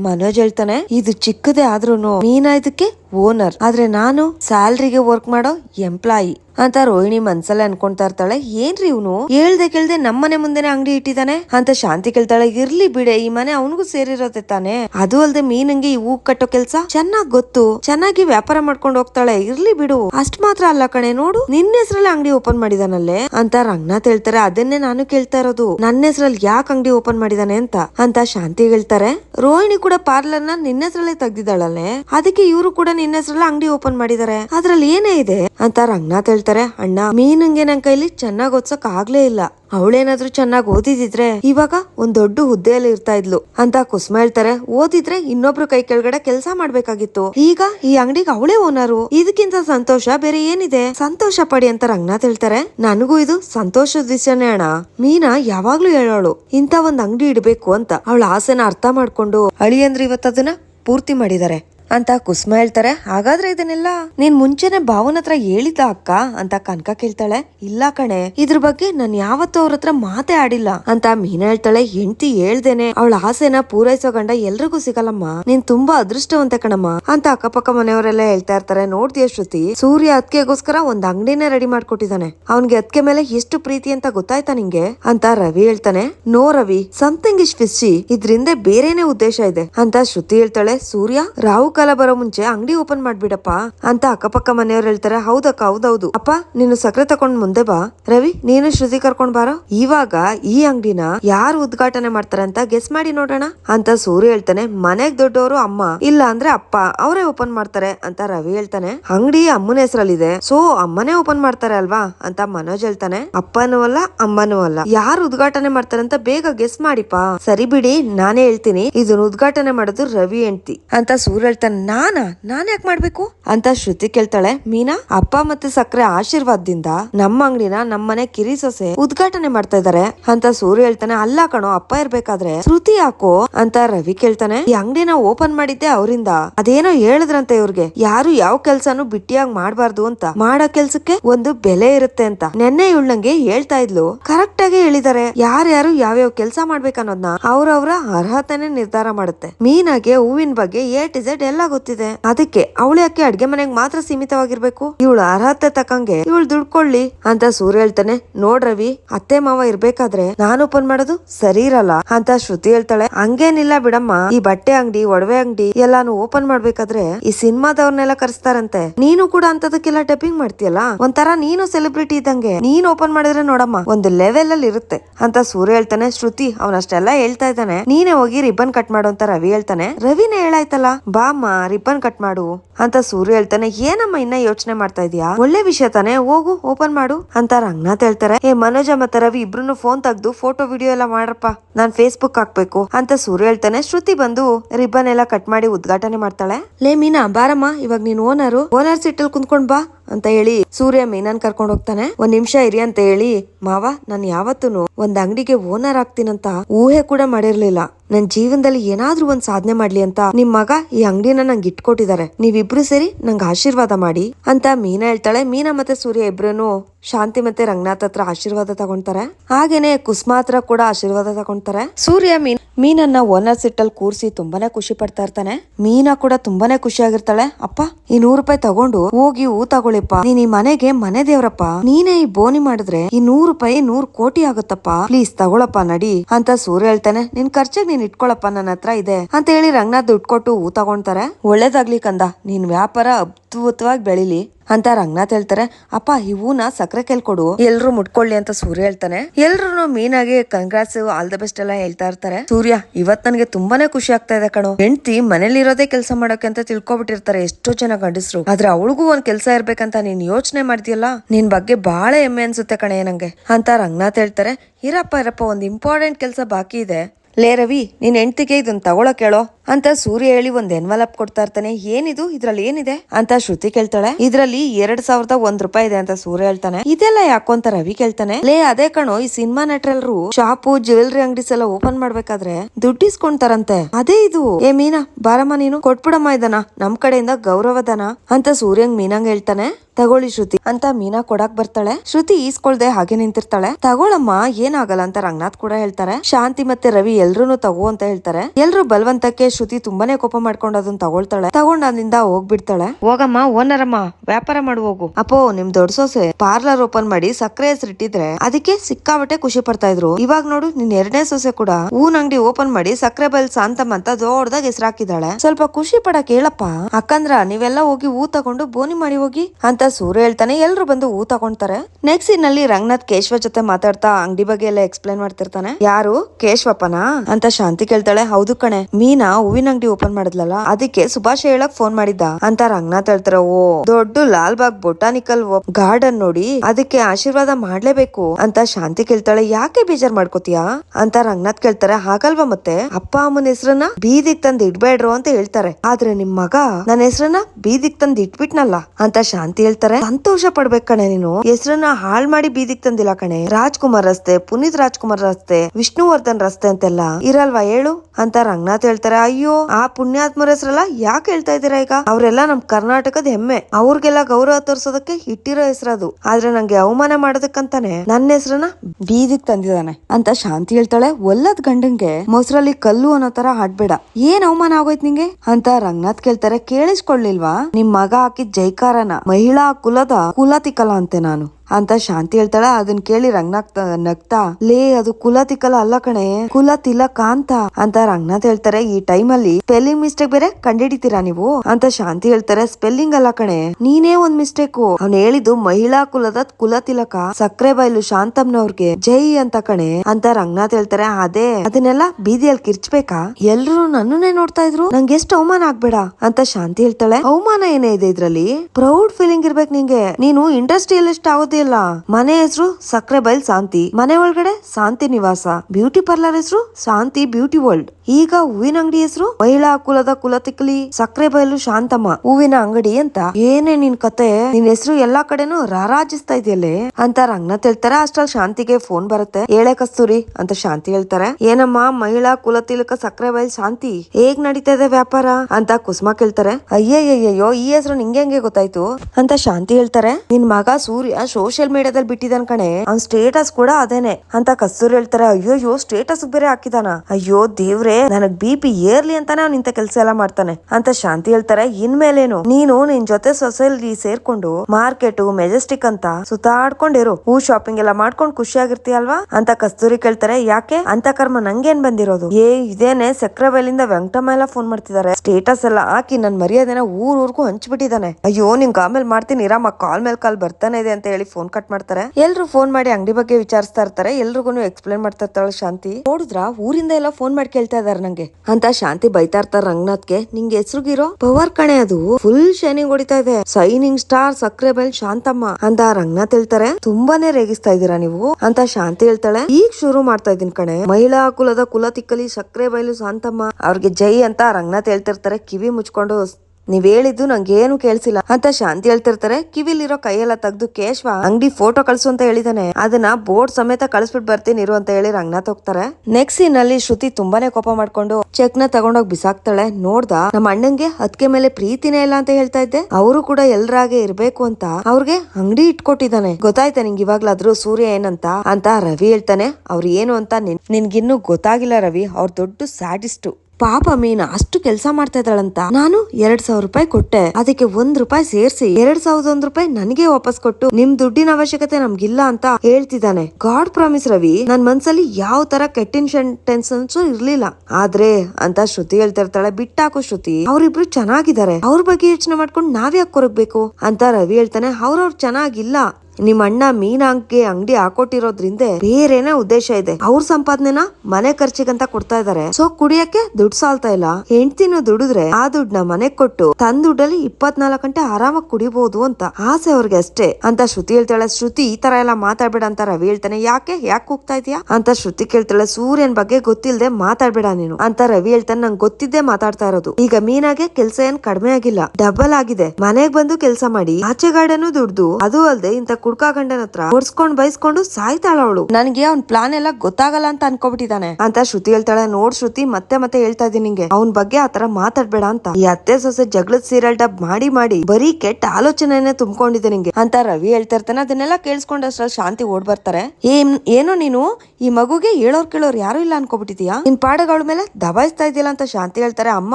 S1: ಮನೋಜ್ ಹೇಳ್ತಾನೆ. ಇದು ಚಿಕ್ಕದೇ ಆದ್ರೂನು ಮೀನಾ ಇದಕ್ಕೆ ಓನರ್ ಆದ್ರೆ ನಾನು ಸ್ಯಾಲ್ರಿಗೆ ವರ್ಕ್ ಮಾಡೋ ಎಂಪ್ಲಾಯಿ ಅಂತ ರೋಹಿಣಿ ಮನ್ಸಲ್ಲೇ ಅನ್ಕೊಂತಾ ಇರ್ತಾಳೆ. ಏನ್ರಿ ಇವನು? ಹೇಳ್ದೆ ಕೇಳ್ದೆ ನಮ್ಮನೆ ಮುಂದೆನೆ ಅಂಗಡಿ ಇಟ್ಟಿದಾನೆ. ಅಂತ ಶಾಂತಿ ಕೇಳ್ತಾಳೆ. ಇರ್ಲಿ ಬಿಡೆ, ಈ ಮನೆ ಅವನಿಗೂ ಸೇರಿರೋದೆ ತಾನೆ. ಅದು ಅಲ್ದೆ ಮೀನಂಗೆ ಈ ಹೂ ಕಟ್ಟೋ ಕೆಲ್ಸ ಚೆನ್ನಾಗ್ ಗೊತ್ತು. ಚೆನ್ನಾಗಿ ವ್ಯಾಪಾರ ಮಾಡ್ಕೊಂಡು ಹೋಗ್ತಾಳೆ. ಇರ್ಲಿ ಬಿಡು. ಅಷ್ಟ್ ಮಾತ್ರ ಅಲ್ಲ ಕಣೆ, ನೋಡು. ನಿನ್ನ ಹೆಸರಲ್ಲಿ ಅಂಗಡಿ ಓಪನ್ ಮಾಡಿದಾನಲ್ಲೇ? ಅಂತ ರಂಗನಾಥ್ ಹೇಳ್ತಾರೆ. ಅದನ್ನೇ ನಾನು ಕೇಳ್ತಾ ಇರೋದು. ನನ್ನ ಹೆಸರಲ್ಲಿ ಯಾಕೆ ಅಂಗಡಿ ಓಪನ್ ಮಾಡಿದಾನೆ ಅಂತ. ಅಂತ ಶಾಂತಿ ಹೇಳ್ತಾರೆ. ರೋಹಿಣಿ ಕೂಡ ಪಾರ್ಲರ್ನ ನಿನ್ನ ಹೆಸರಲ್ಲೇ ತೆಗ್ದಿದ್ದಾಳಲ್ಲೇ? ಅದಕ್ಕೆ ಇವರು ಕೂಡ ನಿನ್ನ ಹೆಸರಲ್ಲಿ ಅಂಗಡಿ ಓಪನ್ ಮಾಡಿದಾರೆ. ಅದ್ರಲ್ಲಿ ಏನೇ ಇದೆ? ಅಂತ ರಂಗನಾಥ್ ಹೇಳ್ತಾರೆ, ಅಣ್ಣ, ಮೀನಂಗೆ ನನ್ ಕೈಲಿ ಚೆನ್ನಾಗ್ ಓದ್ಸಕ್ ಆಗ್ಲೇ ಇಲ್ಲ. ಅವಳೇನಾದ್ರೂ ಚೆನ್ನಾಗ್ ಓದಿದಿದ್ರೆ ಇವಾಗ ಒಂದ್ ದೊಡ್ಡ ಹುದ್ದೆಯಲ್ಲಿ ಇರ್ತಾ ಇದ್ಲು. ಅಂತ ಕುಸುಮ ಹೇಳ್ತಾರೆ, ಓದಿದ್ರೆ ಇನ್ನೊಬ್ರು ಕೈ ಕೆಳಗಡೆ ಕೆಲಸ ಮಾಡ್ಬೇಕಾಗಿತ್ತು. ಈಗ ಈ ಅಂಗಡಿಗೆ ಅವಳೇ ಓನರು. ಇದಕ್ಕಿಂತ ಸಂತೋಷ ಬೇರೆ ಏನಿದೆ? ಸಂತೋಷ ಪಡಿ ಅಂತ ರಂಗನಾಥ್ ಹೇಳ್ತಾರೆ, ನನಗೂ ಇದು ಸಂತೋಷದ ವಿಷಯನೇ ಅಣ್ಣ. ಮೀನಾ ಯಾವಾಗ್ಲೂ ಹೇಳೋಳು. ಇಂತ ಒಂದ್ ಅಂಗಡಿ ಇಡ್ಬೇಕು ಅಂತ ಅವಳ ಆಸೆನ ಅರ್ಥ ಮಾಡ್ಕೊಂಡು ಅಳಿಯಂದ್ರೆ ಇವತ್ತು ಅದನ್ನ ಪೂರ್ತಿ ಮಾಡಿದ್ದಾರೆ ಅಂತ ಕುಸುಮ ಹೇಳ್ತಾರೆ. ಹಾಗಾದ್ರೆ ಇದನ್ನೆಲ್ಲ ನೀನ್ ಮುಂಚೆನೆ ಭಾವನ ಹತ್ರ ಹೇಳಿದ್ದ ಅಕ್ಕ ಅಂತ ಕನಕ ಕೇಳ್ತಾಳೆ. ಇಲ್ಲ ಕಣೆ, ಇದ್ರ ಬಗ್ಗೆ ನಾನ್ ಯಾವತ್ತೂ ಅವ್ರ ಹತ್ರ ಮಾತೆ ಆಡಿಲ್ಲ ಅಂತ ಮೀನಾ ಹೇಳ್ತಾಳೆ. ಹೆಂಡತಿ ಹೇಳ್ದೇನೆ, ಅವಳ ಆಸೆನ ಪೂರೈಸೋ ಗಂಡ ಎಲ್ರಿಗೂ ಸಿಗಲ್ಲಮ್ಮ. ನೀನ್ ತುಂಬಾ ಅದೃಷ್ಟವಂತೆ ಕಣಮ್ಮ ಅಂತ ಅಕ್ಕಪಕ್ಕ ಮನೆಯವರೆಲ್ಲ ಹೇಳ್ತಾ ಇರ್ತಾರೆ. ನೋಡ್ತೀಯ ಶ್ರುತಿ? ಸೂರ್ಯ ಅತ್ಕೆಗೋಸ್ಕರ ಒಂದ್ ಅಂಗಡಿನ ರೆಡಿ ಮಾಡ್ಕೊಟ್ಟಿದ್ದಾನೆ. ಅವನ್ಗೆ ಅತ್ಕೆ ಮೇಲೆ ಎಷ್ಟು ಪ್ರೀತಿ ಅಂತ ಗೊತ್ತಾಯ್ತಾ ನಿಂಗೆ? ಅಂತ ರವಿ ಹೇಳ್ತಾನೆ. No Ravi something is fishy ಇದ್ರಿಂದ ಬೇರೆನೆ ಉದ್ದೇಶ ಇದೆ ಅಂತ ಶ್ರುತಿ ಹೇಳ್ತಾಳೆ. ಸೂರ್ಯ ರಾವು ಕಾಲ ಬರೋ ಮುಂಚೆ ಅಂಗಡಿ ಓಪನ್ ಮಾಡ್ಬಿಡಪ್ಪ ಅಂತ ಅಕ್ಕಪಕ್ಕ ಮನೆಯವ್ರು ಹೇಳ್ತಾರೆ. ಹೌದಕ್ಕ, ಹೌದೌದು. ಅಪ್ಪ, ನೀನು ಸಕ್ಕರೆ ತಕೊಂಡ್ ಮುಂದೆ ಬಾ. ರವಿ, ನೀನು ಶ್ರುತಿ ಕರ್ಕೊಂಡ್ ಬಾರೋ? ಇವಾಗ ಈ ಅಂಗಡಿನ ಯಾರು ಉದ್ಘಾಟನೆ ಮಾಡ್ತಾರೆ ಅಂತ ಗೆಸ್ ಮಾಡಿ ನೋಡೋಣ ಅಂತ ಸೂರ್ಯ ಹೇಳ್ತಾನೆ. ಮನೆಗ್ ದೊಡ್ಡವರು ಅಮ್ಮ, ಇಲ್ಲ ಅಂದ್ರೆ ಅಪ್ಪ, ಅವರೇ ಓಪನ್ ಮಾಡ್ತಾರೆ ಅಂತ ರವಿ ಹೇಳ್ತಾನೆ. ಅಂಗಡಿ ಅಮ್ಮನ ಹೆಸರಲ್ಲಿದೆ. ಸೊ ಅಮ್ಮನೇ ಓಪನ್ ಮಾಡ್ತಾರೆ ಅಲ್ವಾ ಅಂತ ಮನೋಜ್ ಹೇಳ್ತಾನೆ. ಅಪ್ಪನೂ ಅಲ್ಲ, ಅಮ್ಮನೂ ಅಲ್ಲ. ಯಾರು ಉದ್ಘಾಟನೆ ಮಾಡ್ತಾರೆ ಅಂತ ಬೇಗ ಗೆಸ್ ಮಾಡಿಪಾ ಸರಿ ಬಿಡಿ, ನಾನೇ ಹೇಳ್ತೀನಿ. ಇದನ್ನ ಉದ್ಘಾಟನೆ ಮಾಡೋದು ರವಿ ಹೆಂಡ್ತಿ ಅಂತ ಸೂರ್ಯ ಹೇಳ್ತಾನೆ. ಹೇಳ್ತಾನೆ ನಾನಾ? ನಾನ್ ಯಾಕೆ ಮಾಡ್ಬೇಕು? ಅಂತ ಶ್ರುತಿ ಕೇಳ್ತಾಳೆ. ಮೀನಾ, ಅಪ್ಪ ಮತ್ತೆ ಸಕ್ಕರೆ ಆಶೀರ್ವಾದದಿಂದ ನಮ್ಮ ಅಂಗಡಿನ ನಮ್ಮನೆ ಕಿರಿ ಸೊಸೆ ಉದ್ಘಾಟನೆ ಮಾಡ್ತಾ ಇದಾರೆ ಅಂತ ಸೂರ್ಯ ಹೇಳ್ತಾನೆ, ಅಲ್ಲ ಕಣೋ, ಅಪ್ಪ ಇರ್ಬೇಕಾದ್ರೆ ಶ್ರುತಿ ಯಾಕೋ? ಅಂತ ರವಿ ಕೇಳ್ತಾನೆ, ಈ ಅಂಗಡಿನ ಓಪನ್ ಮಾಡಿದ್ದೆ ಅವರಿಂದ. ಅದೇನೋ ಹೇಳಿದ್ರಂತೆ ಇವ್ರಿಗೆ. ಯಾರು ಯಾವ ಕೆಲ್ಸಾನು ಬಿಟ್ಟಿಯಾಗಿ ಮಾಡಬಾರ್ದು ಅಂತ. ಮಾಡೋ ಕೆಲ್ಸಕ್ಕೆ ಒಂದು ಬೆಲೆ ಇರುತ್ತೆ ಅಂತ. ನೆನ್ನೆ ಇವಳು ನಂಗೆ ಹೇಳ್ತಾ ಇದ್ಲು ಕರೆಕ್ಟ್ ಆಗಿ ಹೇಳಿದಾರೆ ಯಾರ್ಯಾರು ಯಾವ್ಯಾವ ಕೆಲಸ ಮಾಡ್ಬೇಕನ್ನೋದ್ನ ಅವ್ರವ್ರ ಅರ್ಹತೆನೆ ನಿರ್ಧಾರ ಮಾಡುತ್ತೆ. ಮೀನಾಗೆ ಹೂವಿನ ಬಗ್ಗೆ ಎ ಟಿ ಝೆಡ್ ಎಲ್ಲ ಗೊತ್ತಿದೆ. ಅದಕ್ಕೆ ಅವಳು ಯಾಕೆ ಅಡ್ಗೆ ಮನೆಗೆ ಮಾತ್ರ ಸೀಮಿತವಾಗಿರ್ಬೇಕು? ಇವಳು ಅರ್ಹತೆ ತಕ್ಕಂಗೆ ಇವಳು ದುಡ್ಕೊಳ್ಳಿ ಅಂತ ಸೂರ್ಯ ಹೇಳ್ತಾನೆ. ನೋಡ್ ರವಿ, ಅತ್ತೆ ಮಾವ ಇರ್ಬೇಕಾದ್ರೆ ನಾನು ಓಪನ್ ಮಾಡೋದು ಸರಿ ಇರಲ್ಲ ಅಂತ ಶ್ರುತಿ ಹೇಳ್ತಾಳೆ. ಹಂಗೇನಿಲ್ಲ ಬಿಡಮ್ಮ. ಈ ಬಟ್ಟೆ ಅಂಗಡಿ, ಒಡವೆ ಅಂಗಡಿ ಎಲ್ಲಾನು ಓಪನ್ ಮಾಡ್ಬೇಕಾದ್ರೆ ಈ ಸಿನಿಮಾದವ್ರನ್ನೆಲ್ಲ ಕರೆಸ್ತಾರಂತೆ. ನೀನು ಕೂಡ ಅಂತದಕ್ಕೆಲ್ಲ ಡಬ್ಬಿಂಗ್ ಮಾಡ್ತೀಯಲ್ಲ? ಒಂಥರ ನೀನು ಸೆಲೆಬ್ರಿಟಿ ಇದ್ದಂಗೆ. ನೀನ್ ಓಪನ್ ಮಾಡಿದ್ರೆ ನೋಡಮ್ಮ, ಒಂದು ಲೆವೆಲ್ ಅಲ್ಲಿ ಇರುತ್ತೆ ಅಂತ ಸೂರ್ಯ ಹೇಳ್ತಾನೆ. ಶ್ರುತಿ ಅವನಷ್ಟೆಲ್ಲ ಹೇಳ್ತಾ ಇದ್ದಾನೆ. ನೀನೇ ಹೋಗಿ ರಿಬ್ಬನ್ ಕಟ್ ಮಾಡು ಅಂತ ರವಿ ಹೇಳ್ತಾನೆ. ರವಿನೇ ಹೇಳಾಯ್ತಲ್ಲ ಬಾ ಅಮ್ಮ ರಿಬ್ಬನ್ ಕಟ್ ಮಾಡು. ಅಂತ ಸೂರ್ಯ ಹೇಳ್ತಾನೆ, ಏನಮ್ಮ ಇನ್ನ ಯೋಚನೆ ಮಾಡ್ತಾ ಇದೀಯಾ? ಒಳ್ಳೆ ವಿಷಯ ತಾನೆ, ಹೋಗು, ಓಪನ್ ಮಾಡು. ಅಂತ ರಂಗನಾಥ್ ಹೇಳ್ತಾರೆ, ಏ, ಮನೋಜ ಮತ್ತೆ ರವಿ ಇಬ್ರು ಫೋನ್ ತೆಗ್ದು ಫೋಟೋ ವಿಡಿಯೋ ಎಲ್ಲ ಮಾಡ್ರಪ್ಪ. ನಾನ್ ಫೇಸ್ಬುಕ್ ಹಾಕ್ಬೇಕು. ಅಂತ ಸೂರ್ಯ ಹೇಳ್ತಾನೆ, ಶ್ರುತಿ ಬಂದು ರಿಬ್ಬನ್ ಎಲ್ಲ ಕಟ್ ಮಾಡಿ ಉದ್ಘಾಟನೆ ಮಾಡ್ತಾಳೆ. ಲೇ, ಮೀನಾ, ಬಾರಮ್ಮ, ಇವಾಗ ನೀನ್ ಓನರು ಓನರ್ ಸೀಟಲ್ ಕುಂತ್ಕೊಂಡ್ ಬಾ. ಅಂತ ಹೇಳಿ ಸೂರ್ಯ ಮೀನನ್ ಕರ್ಕೊಂಡು ಹೋಗ್ತಾನೆ. ಒಂದ್ ನಿಮಿಷ ಇರಿ ಅಂತ ಹೇಳಿ, ಮಾವ, ನಾನ್ ಯಾವತ್ತೂ ಒಂದ್ ಅಂಗಡಿಗೆ ಓನರ್ ಆಗ್ತೀನಂತ ಊಹೆ ಕೂಡ ಮಾಡಿರ್ಲಿಲ್ಲ. ನನ್ ಜೀವನದಲ್ಲಿ ಏನಾದ್ರೂ ಒಂದ್ ಸಾಧನೆ ಮಾಡ್ಲಿ ಅಂತ ನಿಮ್ ಮಗ ಈ ಅಂಗಡಿನ ನಂಗೆ ಇಟ್ಕೊಟ್ಟಿದ್ದಾರೆ ನೀವಿಬ್ರು ಸೇರಿ ನಂಗೆ ಆಶೀರ್ವಾದ ಮಾಡಿ ಅಂತ ಮೀನಾ ಹೇಳ್ತಾಳೆ. ಮೀನಾ ಮತ್ತೆ ಸೂರ್ಯ ಇಬ್ರು ಶಾಂತಿ ಮತ್ತೆ ರಂಗನಾಥ್ ಹತ್ರ ಆಶೀರ್ವಾದ ತಗೊಂತಾರೆ. ಹಾಗೇನೆ ಕುಸ್ಮಾತ್ರ ಕೂಡ ಆಶೀರ್ವಾದ ತಗೊಂತಾರೆ. ಸೂರ್ಯ ಮೀನ್ ಮೀನನ್ನ ಓನರ್ ಸಿಟ್ಟಲ್ಲಿ ಕೂರ್ಸಿ ತುಂಬಾನೇ ಖುಷಿ ಪಡ್ತಾ ಇರ್ತಾನೆ. ಮೀನಾ ಕೂಡ ತುಂಬಾನೇ ಖುಷಿ ಆಗಿರ್ತಾಳೆ. ಅಪ್ಪ, ಈ ನೂರು ರೂಪಾಯಿ ತಗೊಂಡು ಹೋಗಿ ಹೂ ತಗೊಳ್ಳಿಪ್ಪ. ನೀನ್ ಈ ಮನೆಗೆ ಮನೆ ದೇವ್ರಪ್ಪ. ನೀನೇ ಈ ಬೋನಿ ಮಾಡಿದ್ರೆ ಈ ನೂರು ರೂಪಾಯಿ ನೂರ್ ಕೋಟಿ ಆಗುತ್ತಪ್ಪ. ಪ್ಲೀಸ್ ತಗೊಳಪ್ಪ ನಡಿ ಅಂತ ಸೂರ್ಯ ಹೇಳ್ತಾನೆ. ನಿನ್ ಖರ್ಚಿಗೆ ನೀನ್ ಇಟ್ಕೊಳಪ್ಪ, ನನ್ನ ಹತ್ರ ಇದೆ ಅಂತ ಹೇಳಿ ರಂಗನಾಥ್ ದುಡ್ಡು ಕೊಟ್ಟು ಹೂ ತಗೊಂತಾರೆ. ಒಳ್ಳೇದಾಗ್ಲಿ ಕಂದ, ನಿನ್ ವ್ಯಾಪಾರ ಅದ್ಭುತವಾಗಿ ಬೆಳಿಲಿ. ಅಂತ ರಂಗನಾಥ್ ಹೇಳ್ತಾರೆ, ಅಪ್ಪ ಈ ಹೂನ ಸಕ್ಕರೆ ಕೆಲ್ ಕೊಡು ಎಲ್ರು ಮುಟ್ಕೊಳ್ಳಿ ಅಂತ ಸೂರ್ಯ ಹೇಳ್ತಾನೆ. ಎಲ್ರು ಆಗಿ ಕಂಗ್ರಾಟ್ಸ್ ಆಲ್ ದ ಬೆಸ್ಟ್ ಎಲ್ಲ ಹೇಳ್ತಾ ಇರ್ತಾರೆ. ಸೂರ್ಯ, ಇವತ್ ನನಗೆ ತುಂಬಾನೇ ಖುಷಿ ಆಗ್ತಾ ಇದೆ ಕಣೋ. ಹೆಂಡತಿ ಮನೇಲಿರೋದೇ ಕೆಲಸ ಮಾಡೋಕೆ ಅಂತ ತಿಳ್ಕೊಬಿಟ್ಟಿರ್ತಾರೆ ಎಷ್ಟೋ ಜನ ಗಂಡಸ್ರು. ಆದ್ರೆ ಅವಳಿಗೂ ಒಂದ್ ಕೆಲಸ ಇರ್ಬೇಕಂತ ನೀನ್ ಯೋಚನೆ ಮಾಡ್ತೀಯಲ್ಲ? ನಿನ್ ಬಗ್ಗೆ ಬಹಳ ಹೆಮ್ಮೆ ಅನ್ಸುತ್ತೆ ಕಣೆ ನಂಗೆ. ಅಂತ ರಂಗನಾಥ್ ಹೇಳ್ತಾರೆ, ಇರಪ್ಪ ಇರಪ್ಪ, ಒಂದ್ ಇಂಪಾರ್ಟೆಂಟ್ ಕೆಲಸ ಬಾಕಿ ಇದೆ. ಲೇ ರವಿ, ನಿನ್ ಹೆಂಡತಿಗೆ ಇದನ್ನ ತಗೊಳಕ್ ಹೇಳೋ. ಅಂತ ಸೂರ್ಯ ಹೇಳಿ ಒಂದ್ ಎನ್ವಲಪ್ ಕೊಡ್ತಾ ಇರ್ತಾನೆ. ಏನಿದು? ಇದ್ರಲ್ಲಿ ಏನಿದೆ? ಅಂತ ಶ್ರುತಿ ಕೇಳ್ತಾಳೆ. ಇದ್ರಲ್ಲಿ ಎರಡ್ ಸಾವಿರದ ಒಂದ್ ರೂಪಾಯಿ ಇದೆ ಅಂತ ಸೂರ್ಯ ಹೇಳ್ತಾನೆ. ಇದೆಲ್ಲ ಯಾಕೋ ಅಂತ ರವಿ ಕೇಳ್ತಾನೆ. ಲೇ, ಅದೇ ಕಣೋ, ಈ ಸಿನಿಮಾ ನಟರೆಲ್ರು ಶಾಪು, ಜ್ಯುವೆಲ್ರಿ ಅಂಗಡಿಸ್ ಎಲ್ಲ ಓಪನ್ ಮಾಡ್ಬೇಕಾದ್ರೆ ದುಡ್ಡಿಸ್ಕೊಂತಾರಂತೆ ಅದೇ ಇದು. ಏ, ಮೀನಾ, ಬಾರಮ್ಮ ನೀನು, ಕೊಟ್ಬಿಡಮ್ಮ ಇದನ್ನ. ನಮ್ ಕಡೆಯಿಂದ ಗೌರವಧನ ಅಂತ ಸೂರ್ಯಂಗ್ ಮೀನಂಗ್ ಹೇಳ್ತಾನೆ. ತಗೊಳ್ಳಿ ಶ್ರುತಿ ಅಂತ ಮೀನಾ ಕೊಡಕ್ ಬರ್ತಾಳೆ. ಶ್ರುತಿ ಈಸ್ಕೊಳ್ದೆ ಹಾಗೆ ನಿಂತಿರ್ತಾಳೆ. ತಗೊಳಮ್ಮ, ಏನಾಗಲ್ಲ ಅಂತ ರಂಗನಾಥ್ ಕೂಡ ಹೇಳ್ತಾರೆ. ಶಾಂತಿ ಮತ್ತೆ ರವಿ ಎಲ್ರು ತಗೋ ಅಂತ ಹೇಳ್ತಾರೆ. ಎಲ್ರು ಬಲವಂತಕ್ಕೆ ಶ್ರುತಿ ತುಂಬಾನೇ ಕೋಪ ಮಾಡ್ಕೊಂಡು ಅದನ್ನ ತಗೊಳ್ತಾಳೆ. ತಗೊಂಡ್ ಅಲ್ಲಿಂದ ಹೋಗ್ಬಿಡ್ತಾಳೆ. ಹೋಗಮ್ಮ ಓನರಮ್ಮ ವ್ಯಾಪಾರ ಮಾಡು ಹೋಗು. ಅಪ್ಪೋ ನಿಮ್ ದೊಡ್ಡ ಸೊಸೆ ಪಾರ್ಲರ್ ಓಪನ್ ಮಾಡಿ ಸಕ್ಕರೆ ಹೆಸರಿಟ್ಟಿದ್ರೆ ಅದಕ್ಕೆ ಸಿಕ್ಕಾಬಟ್ಟೆ ಖುಷಿ ಪಡ್ತಾ ಇದ್ರು. ಇವಾಗ ನೋಡು ನಿನ್ ಎರಡನೇ ಸೊಸೆ ಕೂಡ ಹೂನ್ ಅಂಗಡಿ ಓಪನ್ ಮಾಡಿ ಸಕ್ಕರೆ ಬೈಲ್ ಶಾಂತಮ್ಮ ಅಂತ ದೊಡ್ಡದಾಗ ಹಾಕಿದಾಳೆ ಸ್ವಲ್ಪ ಖುಷಿ ಪಡಕ್ ಹೇಳಪ್ಪ. ಅಕ್ಕಂದ್ರ ನೀವೆಲ್ಲ ಹೋಗಿ ಹೂ ತಗೊಂಡು ಬೋನಿ ಮಾಡಿ ಹೋಗಿ ಅಂತ ಸೂರ್ಯ ಹೇಳ್ತಾನೆ ಎಲ್ರು ಬಂದು ಹೂ ತಗೊಂತಾರೆ ನೆಕ್ಸ್ಟ್ನಲ್ಲಿ ರಂಗನಾಥ್ ಕೇಶವ ಜೊತೆ ಮಾತಾಡ್ತಾ ಅಂಗಡಿ ಬಗ್ಗೆ ಎಲ್ಲ ಎಕ್ಸ್ಪ್ಲೈನ್ ಮಾಡ್ತಿರ್ತಾನೆ. ಯಾರು? ಕೇಶವಪ್ಪನಾ? ಅಂತ ಶಾಂತಿ ಕೇಳ್ತಾಳೆ. ಹೌದು ಕಣೆ. ಮೀನಾ ಹೂವಿನ ಅಂಗಡಿ ಓಪನ್ ಮಾಡಿದ್ಲಲ್ಲ, ಅದಕ್ಕೆ ಸುಭಾಷ್ ಹೇಳಕ್ ಫೋನ್ ಮಾಡಿದ್ದ. ಅಂತ ರಂಗನಾಥ್ ಹೇಳ್ತಾರ, ಓ, ದೊಡ್ಡ ಲಾಲ್ ಬಾಗ್ ಬೊಟಾನಿಕಲ್ ಗಾರ್ಡನ್ ನೋಡಿ, ಅದಕ್ಕೆ ಆಶೀರ್ವಾದ ಮಾಡ್ಲೇಬೇಕು ಅಂತ ಶಾಂತಿ ಕೇಳ್ತಾಳೆ. ಯಾಕೆ ಬೇಜಾರ್ ಮಾಡ್ಕೋತೀಯಾ? ಅಂತ ರಂಗನಾಥ್ ಕೇಳ್ತಾರೆ, ಹಾಗಲ್ವಾ ಮತ್ತೆ? ಅಪ್ಪ ಅಮ್ಮನ ಹೆಸರನ್ನ ಬೀದಿಗ್ ತಂದ್ ಇಡ್ಬೇಡ್ರು ಅಂತ ಹೇಳ್ತಾರೆ. ಆದ್ರೆ ನಿಮ್ ಮಗ ನನ್ನ ಹೆಸರನ್ನ ಬೀದಿಗ್ ತಂದ್ ಇಟ್ಬಿಟ್ನಲ್ಲ ಅಂತ ಶಾಂತಿ ಹೇಳ್ತಾರೆ. ಸಂತೋಷ ಪಡ್ಬೇಕ್ ಕಣೆ ನೀನು. ಹೆಸರನ್ನ ಹಾಳ್ ಮಾಡಿ ಬೀದಿಗ್ ತಂದಿಲ್ಲ ಕಣೆ. ರಾಜ್ಕುಮಾರ್ ರಸ್ತೆ, ಪುನೀತ್ ರಾಜ್ಕುಮಾರ್ ರಸ್ತೆ, ವಿಷ್ಣುವರ್ಧನ್ ರಸ್ತೆ ಅಂತೆಲ್ಲ ಇರಲ್ವಾ ಹೇಳು? ಅಂತ ರಂಗನಾಥ್ ಹೇಳ್ತಾರೆ ಆ ಪುಣ್ಯಾತ್ಮರ ಹೆಸರೆಲ್ಲ ಯಾಕೆ ಹೇಳ್ತಾ ಇದ್ದೀರಾ ಈಗ? ಅವರೆಲ್ಲ ನಮ್ ಕರ್ನಾಟಕದ ಹೆಮ್ಮೆ. ಅವ್ರಿಗೆಲ್ಲ ಗೌರವ ತೋರ್ಸೋದಕ್ಕೆ ಇಟ್ಟಿರೋ ಹೆಸರದು. ಆದ್ರೆ ನಂಗೆ ಅವಮಾನ ಮಾಡೋದಕ್ಕಂತಾನೆ ನನ್ನ ಹೆಸರನ್ನ ಬೀದಿಗ್ ತಂದಿದ್ದಾನೆ ಅಂತ ಶಾಂತಿ ಹೇಳ್ತಾಳೆ ಒಲ್ಲದ್ ಗಂಡಂಗೆ ಮೊಸರಲ್ಲಿ ಕಲ್ಲು ಅನ್ನೋ ತರ ಹಾಡ್ಬೇಡ. ಏನ್ ಅವಮಾನ ಆಗೋಯ್ತು ನಿಂಗೆ? ಅಂತ ರಂಗನಾಥ್ ಕೇಳ್ತಾರೆ. ಕೇಳಿಸ್ಕೊಳ್ಳಿಲ್ವಾ? ನಿಮ್ ಮಗ ಹಾಕಿದ್ ಜೈಕಾರನ, ಮಹಿಳಾ ಕುಲದ ಕುಲತಿಕಲ ಅಂತೆ ನಾನು. ಅಂತ ಶಾಂತಿ ಹೇಳ್ತಾಳ. ಅದನ್ ಕೇಳಿ ರಂಗನಾಥ್, ನಗ್ತಾ, ಲೇ, ಅದು ಕುಲ ತಿಕ್ಕಲ ಅಲ್ಲ ಕಣೆ. ಕುಲ ತಿಲ ಅಂತ ಅಂತ ರಂಗನಾಥ್ ಹೇಳ್ತಾರೆ. ಈ ಟೈಮ್ ಅಲ್ಲಿ ಸ್ಪೆಲ್ಲಿಂಗ್ ಮಿಸ್ಟೇಕ್ ಬೇರೆ ಕಂಡಿಡಿತೀರಾ ನೀವು? ಅಂತ ಶಾಂತಿ ಹೇಳ್ತಾರೆ. ಸ್ಪೆಲ್ಲಿಂಗ್ ಅಲ್ಲ ಕಣೆ. ನೀನೇ ಒಂದ್ ಮಿಸ್ಟೇಕು. ಅವ್ನ್ ಹೇಳಿದ್ದು ಮಹಿಳಾ ಕುಲದ ಕುಲ ತಿಲಕ ಸಕ್ಕರೆ ಬೈಲು ಶಾಂತಮ್ನವ್ರಿಗೆ ಜೈ ಅಂತ ಕಣೆ ಅಂತ ರಂಗನಾಥ್ ಹೇಳ್ತಾರೆ. ಅದೇ, ಅದನ್ನೆಲ್ಲ ಬೀದಿಯಲ್ಲಿ ಕಿರ್ಚ್ಬೇಕಾ? ಎಲ್ರು ನನ್ನನ್ನೇ ನೋಡ್ತಾ ಇದ್ರು? ನಂಗೆ ಎಷ್ಟು ಅವಮಾನ ಆಗ್ಬೇಡ ಅಂತ ಶಾಂತಿ ಹೇಳ್ತಾಳೆ. ಅವಮಾನ ಏನೇ ಇದೆ ಇದ್ರಲ್ಲಿ? ಪ್ರೌಡ್ ಫೀಲಿಂಗ್ ಇರ್ಬೇಕು ನಿಂಗೆ. ನೀನು ಇಂಡಸ್ಟ್ರಿಯಲಿಸ್ಟ್ ಆಗೋದೇ ಅಲ್ಲ ಮನೆ ಹೆಸರು ಸಕ್ರೆ ಬೈಲ್ ಶಾಂತಿ. ಮನೆ ಒಳಗಡೆ ಶಾಂತಿ ನಿವಾಸ. ಬ್ಯೂಟಿ ಪಾರ್ಲರ್ ಹೆಸರು ಶಾಂತಿ ಬ್ಯೂಟಿ ವರ್ಲ್ಡ್. ಈಗ ಹೂವಿನ ಅಂಗಡಿ ಹೆಸರು ಮಹಿಳಾ ಕುಲದ ಕುಲತಿಕ್ಲಿ ಸಕ್ರೆ ಬಯಲು ಶಾಂತಮ್ಮ. ಹೂವಿನ ಅಂಗಡಿ ಅಂತ ಏನೇ ನಿನ್ ಕತೆ, ನಿನ್ ಹೆಸರು ಎಲ್ಲಾ ಕಡೆನೂ ರಾರಾಜಿಸ್ತಾ ಇದೆಯಲ್ಲೇ? ಅಂತ ರಂಗನಾಥ್ ಹೇಳ್ತಾರೆ. ಅಷ್ಟ್ರಲ್ಲಿ ಶಾಂತಿಗೆ ಫೋನ್ ಬರುತ್ತೆ. ಹೇಳೆ ಕಸ್ತೂರಿ ಅಂತ ಶಾಂತಿ ಹೇಳ್ತಾರೆ. ಏನಮ್ಮ, ಮಹಿಳಾ ಕುಲತಿಲಕ ಸಕ್ರೆ ಬೈಲ್ ಶಾಂತಿ? ಹೇಗ್ ನಡೀತಾ ಇದೆ ವ್ಯಾಪಾರ? ಅಂತ ಕುಸುಮ ಕೇಳ್ತಾರೆ. ಅಯ್ಯಯ್ಯಯ್ಯೋ ಈ ಹೆಸರು ನಿಂಗೆ ಹೆಂಗೆ ಗೊತ್ತಾಯ್ತು? ಅಂತ ಶಾಂತಿ ಹೇಳ್ತಾರೆ. ನಿನ್ ಮಗ ಸೂರ್ಯ ಸೋಷಿಯಲ್ ಮೀಡಿಯಾದಲ್ಲಿ ಬಿಟ್ಟಿದ್ದಾನ ಕಣೆ. ಅವ್ನ್ ಸ್ಟೇಟಸ್ ಕೂಡ ಅದೇನೆ. ಅಂತ ಕಸ್ತೂರಿ ಹೇಳ್ತಾರೆ, ಅಯ್ಯೋಯ್ಯೋ ಸ್ಟೇಟಸ್ ಬೇರೆ ಹಾಕಿದಾನ. ಅಯ್ಯೋ, ದೇವ್ರೆ, ನನಗ್ ಬಿ ಪಿ ಏರ್ಲಿ ಅಂತಾನೆ ಅವ್ನ ಇಂತ ಕೆಲಸ ಎಲ್ಲ ಮಾಡ್ತಾನೆ. ಅಂತ ಶಾಂತಿ ಹೇಳ್ತಾರೆ ಇನ್ಮೇಲೇನು ನೀನು ನಿನ್ ಜೊತೆ ಸೊಸೈಲಿ ಸೇರ್ಕೊಂಡು ಮಾರ್ಕೆಟ್ ಮೆಜೆಸ್ಟಿಕ್ ಅಂತ ಸುತ್ತಾಡ್ಕೊಂಡಿರು. ಹೂ ಶಾಪಿಂಗ್ ಎಲ್ಲ ಮಾಡ್ಕೊಂಡು ಖುಷಿಯಾಗಿರ್ತೀಯಲ್ವಾ? ಅಂತ ಕಸ್ತೂರಿ ಕೇಳ್ತಾರೆ, ಯಾಕೆ? ಅಂತ ಕರ್ಮ ನಂಗೇನ್ ಬಂದಿರೋದು? ಏ, ಇದೇನೆ ಸಕ್ರಬೈಲಿಂದ ವೆಂಕಟಮ್ಮ ಎಲ್ಲ ಫೋನ್ ಮಾಡ್ತಿದ್ದಾರೆ. ಸ್ಟೇಟಸ್ ಎಲ್ಲ ಹಾಕಿ ನನ್ ಮರ್ಯಾದೆನ ಊರ್ ಊರ್ಗೂ ಹಂಚ್ಬಿಟ್ಟಿದ್ದಾನೆ. ಅಯ್ಯೋ, ನಿಂಗ್ ಆಮೇಲೆ ಮಾಡ್ತೀನಿ, ಇರಮ್ಮ, ಕಾಲ್ ಮೇಲೆ ಕಾಲ್ ಬರ್ತಾನೆ ಇದೆ ಅಂತ ಹೇಳಿ ಫೋನ್ ಕಟ್ ಮಾಡ್ತಾರೆ. ಎಲ್ರು ಫೋನ್ ಮಾಡಿ ಅಂಗಡಿ ಬಗ್ಗೆ ವಿಚಾರಿಸ್ತಾ ಇರ್ತಾರೆ. ಎಲ್ರಿಗೂ ಎಕ್ಸ್ಪ್ಲೇನ್ ಮಾಡ್ತಾ ಇರ್ತಾಳೆ ಶಾಂತಿ. ನೋಡಿದ್ರ, ಊರಿಂದ ಎಲ್ಲ ಫೋನ್ ಮಾಡಿ ಕೇಳ್ತಾ ಇದಾರೆ ನಂಗೆ. ಅಂತ ಶಾಂತಿ ಬೈತಾ ಇರ್ತಾರ ರಂಗನಾಥ್ಗೆ. ನಿಂಗೆ ಹೆಸರುಗಿರೋ? ಪವರ್ ಕಣೆ ಅದು. ಫುಲ್ ಶೈನಿಂಗ್ ಹೊಡಿತಾ ಇದೆ. ಸೈನಿಂಗ್ ಸ್ಟಾರ್ ಸಕ್ರೆ ಬೈಲ್, ಶಾಂತಮ್ಮ ಅಂತ ರಂಗನಾಥ್ ಹೇಳ್ತಾರೆ. ತುಂಬಾನೇ ರೇಗಿಸ್ತಾ ಇದೀರಾ ನೀವು? ಅಂತ ಶಾಂತಿ ಹೇಳ್ತಾಳೆ. ಈಗ ಶುರು ಮಾಡ್ತಾ ಇದೀನಿ ಕಣೆ. ಮಹಿಳಾ ಕುಲದ ಕುಲ ತಿಕ್ಕಲಿ, ಸಕ್ರೆ ಬೈಲು ಶಾಂತಮ್ಮ. ಅವ್ರಿಗೆ ಜೈ ಅಂತ ರಂಗನಾಥ್ ಹೇಳ್ತಿರ್ತಾರೆ. ಕಿವಿ ಮುಚ್ಕೊಂಡು ನೀವ್ ಹೇಳಿದ್ದು ನಂಗೇನು ಕೇಳಿಸಿಲ್ಲ. ಅಂತ ಶಾಂತಿ ಹೇಳ್ತಿರ್ತಾರೆ. ಕಿವಿಲಿರೋ ಕೈಯೆಲ್ಲ ತೆಗ್ದು ಕೇಶವ ಅಂಗಡಿ ಫೋಟೋ ಕಳ್ಸು ಅಂತ ಹೇಳಿದಾನೆ. ಅದನ್ನ ಬೋರ್ಡ್ ಸಮೇತ ಕಳಿಸ್ಬಿಟ್ಟು ಬರ್ತೀನಿ ಇರು ಅಂತ ಹೇಳಿ ರಂಗನಾಥ್ ಹೋಗ್ತಾರೆ. ನೆಕ್ಸ್ಟ್ ಸೀನ್ ಅಲ್ಲಿ ಶ್ರುತಿ ತುಂಬಾನೇ ಕೋಪ ಮಾಡ್ಕೊಂಡು ಚೆಕ್ನ ತಗೊಂಡೋಗಿ ಬಿಸಾಕ್ತಾಳೆ. ನೋಡ್ದ ನಮ್ಮ ಅಣ್ಣಂಗೆ ಅದಕ್ಕೆ ಮೇಲೆ ಪ್ರೀತಿನೇ ಇಲ್ಲ ಅಂತ ಹೇಳ್ತಾ ಇದ್ದೆ. ಅವರು ಕೂಡ ಎಲ್ರಾಗೆ ಇರ್ಬೇಕು ಅಂತ ಅವ್ರಿಗೆ ಅಂಗಡಿ ಇಟ್ಕೊಟ್ಟಿದ್ದಾನೆ ಗೊತ್ತಾಯ್ತಾ ನಿಂಗೆ ಇವಾಗ್ಲಾದ್ರೂ ಸೂರ್ಯ ಏನಂತ? ಅಂತ ರವಿ ಹೇಳ್ತಾನೆ. ಅವ್ರು ಏನು ಅಂತ ನಿನ್, ನಿನ್ಗಿನ್ನೂ ಗೊತ್ತಾಗಿಲ್ಲ ರವಿ. ಅವ್ರ ದೊಡ್ಡ ಸ್ಯಾಟಿಸ್ಟು ಪಾಪ ಮೀನಾ, ಅಷ್ಟು ಕೆಲಸ ಮಾಡ್ತಾ ಇದ್ದಾಳಂತ. ನಾನು ಎರಡ್ ಸಾವಿರ ರೂಪಾಯಿ ಕೊಟ್ಟೆ. ಅದಕ್ಕೆ ಒಂದ್ ರೂಪಾಯಿ ಸೇರಿಸಿ, ಎರಡ್ ಸಾವಿರದ ಒಂದ್ ರೂಪಾಯಿ ನನಗೆ ವಾಪಸ್ ಕೊಟ್ಟು ನಿಮ್ ದುಡ್ಡಿನ ಅವಶ್ಯಕತೆ ನಮ್ಗಿಲ್ಲ ಅಂತ ಹೇಳ್ತಿದ್ದಾನೆ. ಗಾಡ್ ಪ್ರಾಮಿಸ್ ರವಿ, ನನ್ ಮನ್ಸಲ್ಲಿ ಯಾವ ತರ ಕೆಟ್ಟಿನ್ ಟೆನ್ಷನ್ಸ್ ಇರ್ಲಿಲ್ಲ. ಆದ್ರೆ ಅಂತ ಶ್ರುತಿ ಹೇಳ್ತಿರ್ತಾಳೆ ಬಿಟ್ಟಾಕು ಶ್ರುತಿ. ಅವ್ರಿಬ್ರು ಚೆನ್ನಾಗಿದ್ದಾರೆ. ಅವ್ರ ಬಗ್ಗೆ ಯೋಚನೆ ಮಾಡ್ಕೊಂಡು ನಾವ್ಯಾಕೆ ಕೊರಗ್ಬೇಕು? ಅಂತ ರವಿ ಹೇಳ್ತಾನೆ, ಅವ್ರವ್ರು ಚೆನ್ನಾಗಿಲ್ಲ. ನಿಮ್ ಅಣ್ಣ ಮೀನಾಂಗೆ ಅಂಗಡಿ ಹಾಕೊಟ್ಟಿರೋದ್ರಿಂದ ಬೇರೆನೆ ಉದ್ದೇಶ ಇದೆ. ಅವ್ರ ಸಂಪಾದನೆನ ಮನೆ ಖರ್ಚಿಗಂತ ಕೊಡ್ತಾ ಇದಾರೆ. ಸೊ ಕುಡಿಯಕ್ಕೆ ದುಡ್ಡು ಸಾಲ್ತಾ ಇಲ್ಲ. ಹೆಂಡ್ತಿನ ದುಡಿದ್ರೆ ಆ ದುಡ್ಡನ್ನ ಮನೆಗ್ ಕೊಟ್ಟು ತನ್ ದುಡ್ಡಲ್ಲಿ ಇಪ್ಪತ್ನಾಲ್ಕು ಗಂಟೆ ಆರಾಮಾಗಿ ಕುಡಿಬಹುದು ಅಂತ ಆಸೆ ಅವ್ರಿಗೆ ಅಷ್ಟೇ. ಅಂತ ಶ್ರುತಿ ಹೇಳ್ತಾಳೆ. ಶ್ರುತಿ, ಈ ತರ ಎಲ್ಲ ಮಾತಾಡ್ಬೇಡ ಅಂತ ರವಿ ಹೇಳ್ತಾನೆ. ಯಾಕೆ? ಯಾಕೆ ಹೋಗ್ತಾ ಇದೀಯಾ? ಅಂತ ಶ್ರುತಿ ಕೇಳ್ತಾಳೆ. ಸೂರ್ಯನ್ ಬಗ್ಗೆ ಗೊತ್ತಿಲ್ದೆ ಮಾತಾಡ್ಬೇಡ ನೀನು ಅಂತ ರವಿ ಹೇಳ್ತಾನೆ. ನಂಗೆ ಗೊತ್ತಿದ್ದೆ ಮಾತಾಡ್ತಾ ಇರೋದು. ಈಗ ಮೀನಾಗೆ ಕೆಲ್ಸ ಏನ್ ಕಡಿಮೆ ಆಗಿಲ್ಲ. ಡಬಲ್ ಆಗಿದೆ. ಮನೆಗ್ ಬಂದು ಕೆಲ್ಸ ಮಾಡಿ. ಆಚೆಗಾಡನು ದುಡ್ದು. ಅದು ಅಲ್ಲದೆ ಇಂತ ಕುಡ್ಕ ಗಂಡನ ಹತ್ರ ಹೊಡ್ಸ್ಕೊಂಡ್ ಬೈಸ್ಕೊಂಡು ಸಾಯ್ತಾಳ ಅವಳು. ನನ್ಗೆ ಅವ್ನ್ ಪ್ಲಾನ್ ಎಲ್ಲ ಗೊತ್ತಾಗಲ್ಲ ಅಂತ ಅನ್ಕೋಬಿಟ್ಟಿದ್ದಾನೆ. ಅಂತ ಶ್ರುತಿ ಹೇಳ್ತಾಳೆ. ನೋಡ್ ಶ್ರುತಿ ಮತ್ತೆ ಮತ್ತೆ ಹೇಳ್ತಾ ಇದೀನಿ ನಿಂಗೆ. ಅವ್ನ್ ಬಗ್ಗೆ ಆತರ ಮಾತಾಡ್ಬೇಡ ಅಂತ. ಈ ಅತ್ತೆ ಸೊಸೆ ಜಗಳದ ಸೀರಿಯಲ್ ಡಬ್ ಮಾಡಿ ಮಾಡಿ ಬರೀ ಕೆಟ್ಟ ಆಲೋಚನೆನೆ ತುಂಬಿಕೊಂಡಿದೆ ನಿಂಗೆ. ಅಂತ ರವಿ ಹೇಳ್ತಾ ಇರ್ತಾನೆ. ಅದನ್ನೆಲ್ಲ ಕೇಳಿಸ್ಕೊಂಡಷ್ಟ್ರಲ್ಲಿ ಶಾಂತಿ ಓಡ್ ಬರ್ತಾರೆ. ಏನ್ ಏನು ನೀನು? ಈ ಮಗುಗೆ ಹೇಳೋರ್ ಕೇಳೋರ್ ಯಾರು ಇಲ್ಲ ಅನ್ಕೊಬಿಟ್ಟಿದ್ಯಾ? ನಿನ್ ಪಾಡಗಳ ಮೇಲೆ ದಬಾಯಿಸ್ತಾ ಇದೆಯಲ್ಲ ಅಂತ ಶಾಂತಿ ಹೇಳ್ತಾರೆ. ಅಮ್ಮ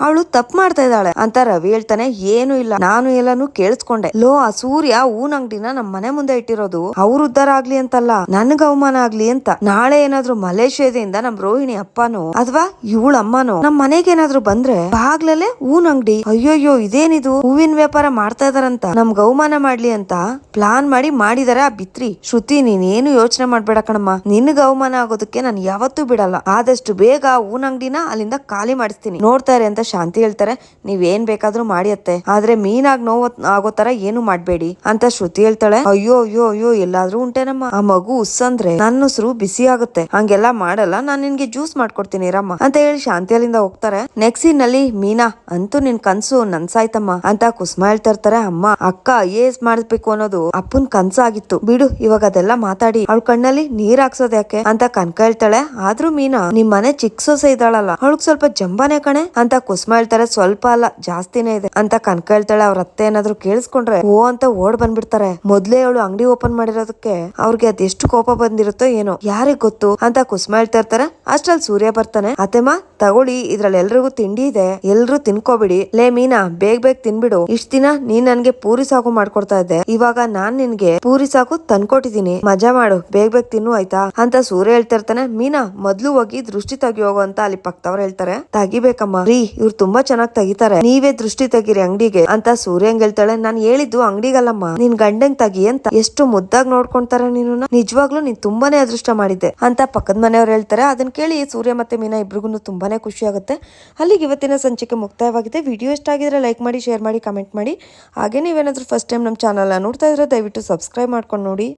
S1: ಅವಳು ತಪ್ಪು ಮಾಡ್ತಾ ಇದ್ದಾಳೆ. ಅಂತ ರವಿ ಹೇಳ್ತಾನೆ. ಏನು ಇಲ್ಲ. ನಾನು ಎಲ್ಲಾನು ಕೇಳಿಸ್ಕೊಂಡೆ. ಲೋ ಆ ಸೂರ್ಯ ಊನ್ ಅಂಗಡಿನ ನಮ್ ಮನೆ ಮುಂದೆ ಇಟ್ಟಿರೋದು, ಅವ್ರ ಉದ್ದಾರ ಆಗ್ಲಿ ಅಂತಲ್ಲ, ನನ್ಗ ಅವಮಾನ ಆಗ್ಲಿ ಅಂತ. ನಾಳೆ ಏನಾದ್ರು ಮಲೇಷ್ಯಾದಿಂದ ನಮ್ ರೋಹಿಣಿ ಅಪ್ಪನೋ ಅಥವಾ ಇವಳ ಅಮ್ಮನೋ ನಮ್ ಮನೆಗೆ ಏನಾದ್ರು ಬಂದ್ರೆ ಬಾಗ್ಲಲ್ಲೇ ಹೂನ್ ಅಂಗಡಿ. ಅಯ್ಯೋಯ್ಯೋ, ಇದೇನಿದು? ಹೂವಿನ ವ್ಯಾಪಾರ ಮಾಡ್ತಾ ಇದಾರಂತ. ನಮ್ಗ್ ಅವಮಾನ ಮಾಡ್ಲಿ ಅಂತ ಪ್ಲಾನ್ ಮಾಡಿ ಮಾಡಿದಾರೆ ಆ ಬಿತ್ರಿ. ಶ್ರುತಿ ನೀನ್ ಏನು ಯೋಚನೆ ಮಾಡ್ಬೇಡ ಕಣಮ್ಮ. ನಿನ್ಗ ಅವಮಾನ ಆಗೋದಕ್ಕೆ ನಾನು ಯಾವತ್ತೂ ಬಿಡಲ್ಲ. ಆದಷ್ಟು ಬೇಗ ಹೂನ್ ಅಂಗಡಿನ ಅಲ್ಲಿಂದ ಖಾಲಿ ಮಾಡಿಸ್ತೀನಿ. ನೋಡ್ತಾರೆ ಅಂತ ಶಾಂತಿ ಹೇಳ್ತಾರೆ. ನೀವೇನ್ ಬೇಕಾದ್ರೂ ಮಾಡಿ ಅತ್ತೆ. ಆದ್ರೆ ಮೀನಾಗ್ ನೋವು ಆಗೋ ತರ ಏನು ಮಾಡ್ಬೇಡಿ ಅಂತ ಶ್ರುತಿ ಹೇಳ್ತಾಳೆ. ಅಯ್ಯೋ ಅಯ್ಯೋ ಅಯ್ಯೋ ಎಲ್ಲಾದ್ರೂ ಉಂಟೇನಮ್ಮ. ಆ ಮಗು ಉಸ್ಸಂದ್ರೆ ನನ್ನ ಉಸಿರು ಬಿಸಿ ಆಗುತ್ತೆ. ಹಂಗೆಲ್ಲ ಮಾಡಲ್ಲ, ನಾನ್ ನಿನ್ಗೆ ಜ್ಯೂಸ್ ಮಾಡ್ಕೊಡ್ತೀನಿ ರಮ್ಮ ಅಂತ ಹೇಳಿ ಶಾಂತಿ ಅಲ್ಲಿಂದ ಹೋಗ್ತಾರೆ. ನೆಕ್ಸ್ಟ್ ಸೀನ್ ಅಲ್ಲಿ ಮೀನಾ, ಅಂತೂ ನಿನ್ ಕನ್ಸು ನನ್ಸಾಯ್ತಮ್ಮ ಅಂತ ಕುಸುಮ ಹೇಳ್ತಾ ಇರ್ತಾರೆ. ಅಮ್ಮ, ಅಕ್ಕ ಏಸ್ ಮಾಡ್ಬೇಕು ಅನ್ನೋದು ಅಪ್ಪನ್ ಕನ್ಸಾಗಿತ್ತು. ಬಿಡು, ಇವಾಗ ಅದೆಲ್ಲ ಮಾತಾಡಿ. ಅವಳ ಕಣ್ಣಲ್ಲಿ ನೀರ್ ಹಾಕ್ಸೋದ್ ಯಾಕೆ? ಅಂತ ಕನ್ಕ ಹೇಳ್ತಾಳೆ. ಆದ್ರೂ ಮೀನಾ, ನಿಮ್ ಮನೆ ಚಿಕ್ಕ ಸೊಸೆ ಇದ್ದಾಳಲ್ಲ. ಅವಳಗ್ ಸ್ವಲ್ಪ ಜಂಬಾನೆ ಕಣೆ ಅಂತ ಕುಸುಮ ಹೇಳ್ತಾರೆ. ಸ್ವಲ್ಪ ಅಲ್ಲ, ಜಾಸ್ತಿನೇ ಇದೆ ಅಂತ ಕನ್ಕ ಹೇಳ್ತಾಳೆ. ಅವ್ರ ಅತ್ತೆ ಏನಾದ್ರು ಕೇಳಿಸ್ಕೊಂಡ್ರೆ ಓ ಅಂತ ಓಡ್ ಬಂದ್ಬಿಡ್ತಾರೆ. ಮೊದ್ಲೇ ಅವಳು ಅಂಗಡಿ ಓಪನ್ ಮಾಡಿರೋದಕ್ಕೆ ಅವ್ರಿಗೆ ಅದೆಷ್ಟು ಕೋಪ ಬಂದಿರುತ್ತೋ ಏನೋ. ಯಾರಿಗ್ ಗೊತ್ತು? ಅಂತ ಕುಸುಮ ಹೇಳ್ತಾ ಇರ್ತಾರೆ. ಅಷ್ಟ್ರಲ್ಲಿ ಸೂರ್ಯ ಬರ್ತಾನೆ. ಅತೆಮ್ಮ ತಗೊಳ್ಳಿ. ಇದ್ರಲ್ಲಿ ಎಲ್ರಿಗೂ ತಿಂಡಿ ಇದೆ. ಎಲ್ರು ತಿನ್ಕೋಬಿಡಿ. ಲೇ, ಮೀನಾ, ಬೇಗ ಬೇಗ ತಿನ್ಬಿಡು. ಇಷ್ಟ ದಿನ ನೀನ್ ನನ್ಗೆ ಪೂರಿ ಸಾಕು ಮಾಡ್ಕೊಡ್ತಾ ಇದ್ದೆ. ಇವಾಗ ನಾನ್ ನಿನ್ಗೆ ಪೂರಿ ಸಾಕು ತಂದ್ಕೊಟ್ಟಿದೀನಿ. ಮಜಾ ಮಾಡು. ಬೇಗ ಬೇಗ ತಿನ್ನು, ಆಯ್ತಾ? ಅಂತ ಸೂರ್ಯ ಹೇಳ್ತಾ ಇರ್ತಾನೆ. ಮೀನಾ, ಮೊದ್ಲು ಹೋಗಿ ದೃಷ್ಟಿ ತೆಗಿಯೋಗು ಅಂತ ಅಲ್ಲಿ ಪಕ್ಕದವ್ರು ಹೇಳ್ತಾರೆ. ತಗಿಬೇಕಮ್ಮ. ರೀ, ಇವ್ರು ತುಂಬಾ ಚೆನ್ನಾಗಿ ತೆಗಿತಾರೆ. ನೀವೇ ದೃಷ್ಟಿ ತೆಗೀರಿ ಅಂಗಡಿಗೆ. ಅಂತ ಸೂರ್ಯಂಗ್ ಹೇಳ್ತಾಳೆ. ನಾನ್ ಹೇಳಿದ್ದು ಅಂಗಡಿಗಲ್ಲಮ್ಮ. ನಿನ್ ಗಂಡಂಗ್ ತಗಿ ಅಂತ ಅಂತ ಎಷ್ಟು ಮುದ್ದಾಗಿ ನೋಡ್ಕೊಂತಾರ ನೀನು ನಿಜವಾಗ್ಲೂ ನೀನ್ ತುಂಬಾನೇ ಅದೃಷ್ಟ ಮಾಡಿದ್ದೆ ಅಂತ ಪಕ್ಕದ ಮನೆಯವ್ರು ಹೇಳ್ತಾರೆ. ಅದನ್ನ ಕೇಳಿ ಸೂರ್ಯ ಮತ್ತೆ ಮೀನಾ ಇಬ್ರಿಗೂ ತುಂಬಾನೇ ಖುಷಿ ಆಗುತ್ತೆ. ಅಲ್ಲಿಗೆ ಇವತ್ತಿನ ಸಂಚಿಕೆ ಮುಕ್ತಾಯವಾಗಿದೆ. ವಿಡಿಯೋ ಇಷ್ಟ ಆಗಿದ್ರೆ ಲೈಕ್ ಮಾಡಿ, ಶೇರ್ ಮಾಡಿ, ಕಮೆಂಟ್ ಮಾಡಿ. ಹಾಗೆ ನೀವೇನಾದ್ರೂ ಫಸ್ಟ್ ಟೈಮ್ ನಮ್ಮ ಚಾನಲ್ ನೋಡ್ತಾ ಇದ್ರೆ ದಯವಿಟ್ಟು ಸಬ್ಸ್ಕ್ರೈಬ್ ಮಾಡ್ಕೊಂಡು ನೋಡಿ.